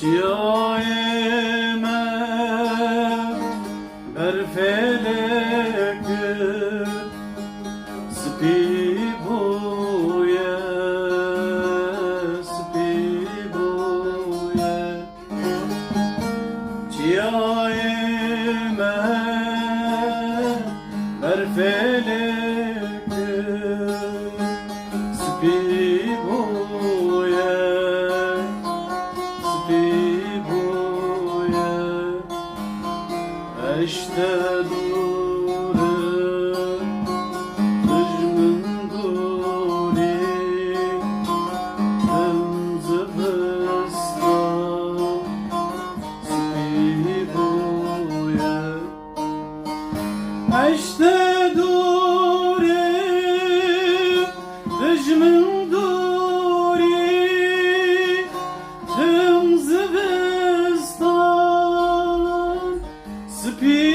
joy işte dure Hücmün duri Hınzı hısta Spibuye işte Peace.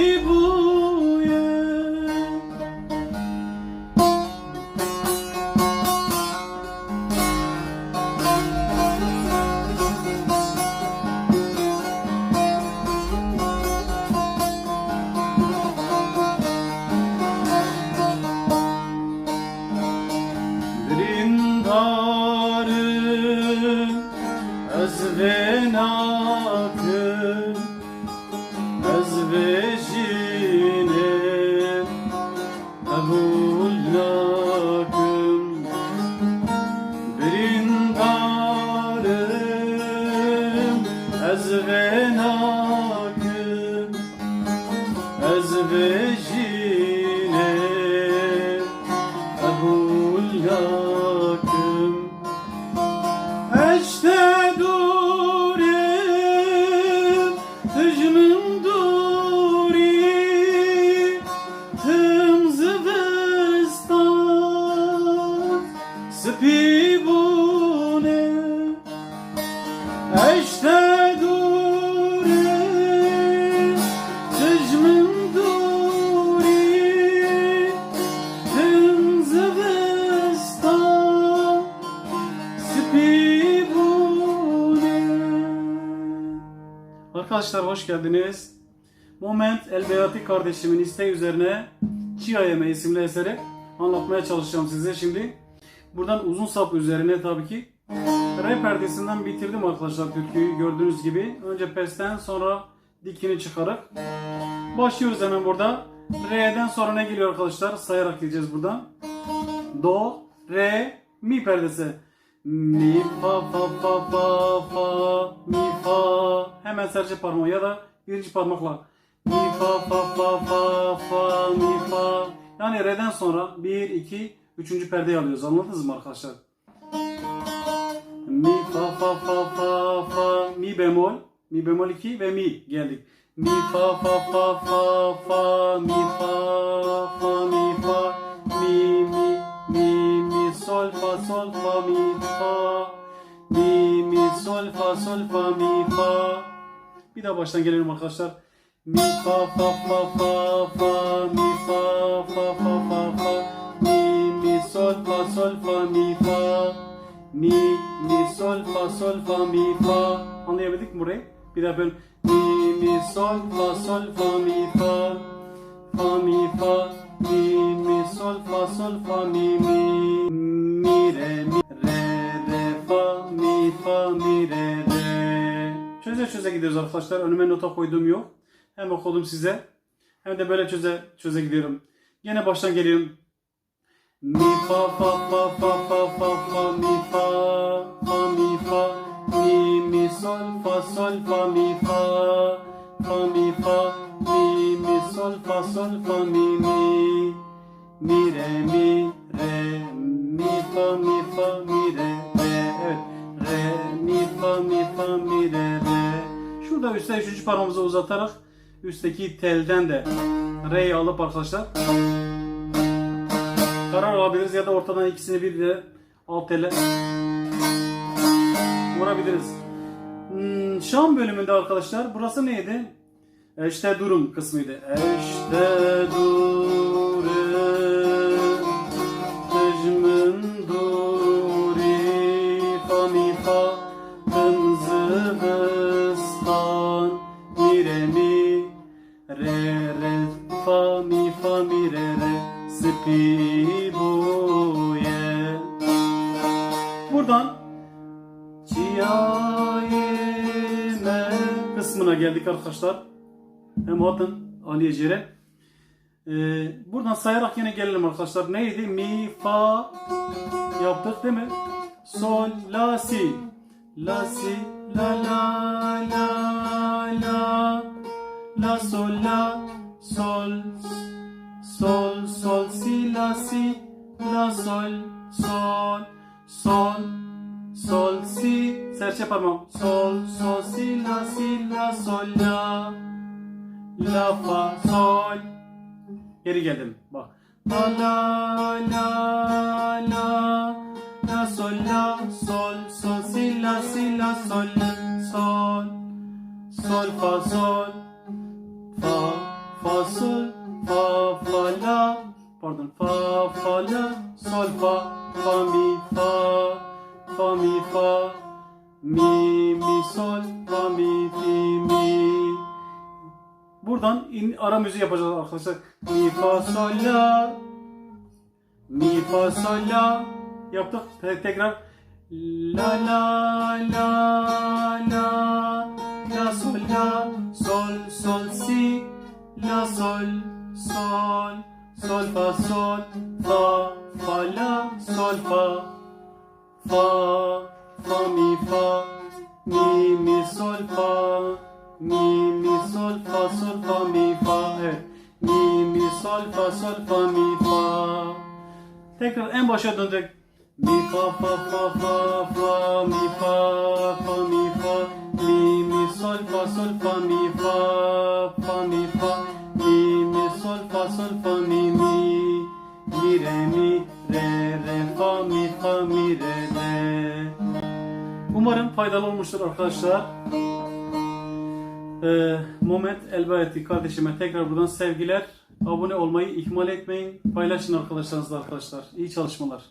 Ebullakım Brindarım ezvenakım ezvecine ebullakım spibune. İşte durim, hücmün duri, tımzı vestan, Spibune. Arkadaşlar hoş geldiniz. Moment El Beyati kardeşimin isteği üzerine Chia Yeme isimli eseri anlatmaya çalışacağım size şimdi. Buradan uzun sap üzerine tabii ki Re perdesinden bitirdim arkadaşlar türküyü gördüğünüz gibi. Önce pesten sonra dikini çıkarak. Başlıyoruz hemen burada. Re'den sonra ne geliyor arkadaşlar? Sayarak gideceğiz buradan. Do, re, mi perdesi. Mi, fa, fa, fa, fa, fa, mi, fa. Hemen serçe parmağı ya da birinci parmakla. Mi, fa, fa, fa, fa, fa, mi, fa. Yani re'den sonra 1, 2, 3. perdeyi alıyoruz. Anladınız mı arkadaşlar? Mi, fa, fa, fa, fa, fa, mi bemol. Mi bemol 2 ve mi geldik. Mi, fa, fa, fa, fa, fa, mi, fa, fa, mi, fa, mi, mi, mi, mi, sol, fa, sol, fa, mi, fa, mi, mi, sol, fa, sol, fa, mi, fa. Bir daha baştan gelelim arkadaşlar. Mi, fa, fa, fa, fa, fa, mi, fa, fa, fa, fa, fa, sol, fa, sol, fa, mi, fa. Mi, mi, sol, fa, sol, fa, mi, fa. Anlayabildik mi burayı? Bir daha böyle. Mi, mi, sol, fa, sol, fa, mi, fa. Fa, mi, fa. Mi, mi, sol, fa, sol, fa, mi, mi. Mi, re, mi, re, re, fa, mi, fa, mi, re, re. Çöze çöze gidiyoruz arkadaşlar. Önüme nota koyduğum yok. Hem okudum size. Hem de böyle çöze çöze gidiyorum. Yine baştan geliyorum. Mi fa fa fa fa fa fa fa mi fa fa mi fa. Mi mi sol fa sol fa mi fa. Fa mi fa. Mi mi sol fa sol fa mi mi. Mi re mi re mi fa mi fa mi re re. Re mi fa mi fa mi re re. Şurada üstte üçüncü parmağımızı uzatarak üstteki telden de re'yi alıp arkadaşlar karar alabiliriz ya da ortadan ikisini bir de alt ele vurabiliriz. Hmm, Şam bölümünde arkadaşlar burası neydi? İşte durum kısmıydı. İşte durum Necmün duri fa mi fa kısmına geldik arkadaşlar. Hem Hatın Aliye Cere. Ee, buradan sayarak yine gelelim arkadaşlar. Neydi? Mi, fa yaptık değil mi? Sol, la, si. La, si, la, la, la, la. La, sol, la, sol, sol, sol, si, la, si. La, sol, sol, sol, sol, si. Serçe parmağım. Sol, sol, si, la, si, la, sol, la. La, fa, sol. Geri geldim. Bak. La la la la la sol la sol sol si la si la sol sol sol fa sol fa fa sol fa fa la pardon fa fa la sol fa fa mi fa fa mi mi sol fa mi fi mi. Buradan in, ara müziği yapacağız arkadaşlar. Mi fa sol la. Mi fa sol la. Yaptık. Te- tekrar. La la la la. La sol la. Sol sol si. La sol sol. Sol fa sol Fa fa la. Sol fa Fa Fa mi fa Mi mi sol fa Mi mi sol fa sol fa mi fa. Mi mi sol fa sol fa mi fa Tekrar en başa döndük. Mi fa fa fa fa fa mi fa fa mi fa mi mi sol fa sol fa mi fa fa mi fa mi mi sol fa sol fa mi mi mi re mi re re fa mi fa mi re re Umarım faydalı olmuştur arkadaşlar. Ee, Moment Elbayeti kardeşime tekrar buradan sevgiler. Abone olmayı ihmal etmeyin. Paylaşın arkadaşlarınızla arkadaşlar. İyi çalışmalar.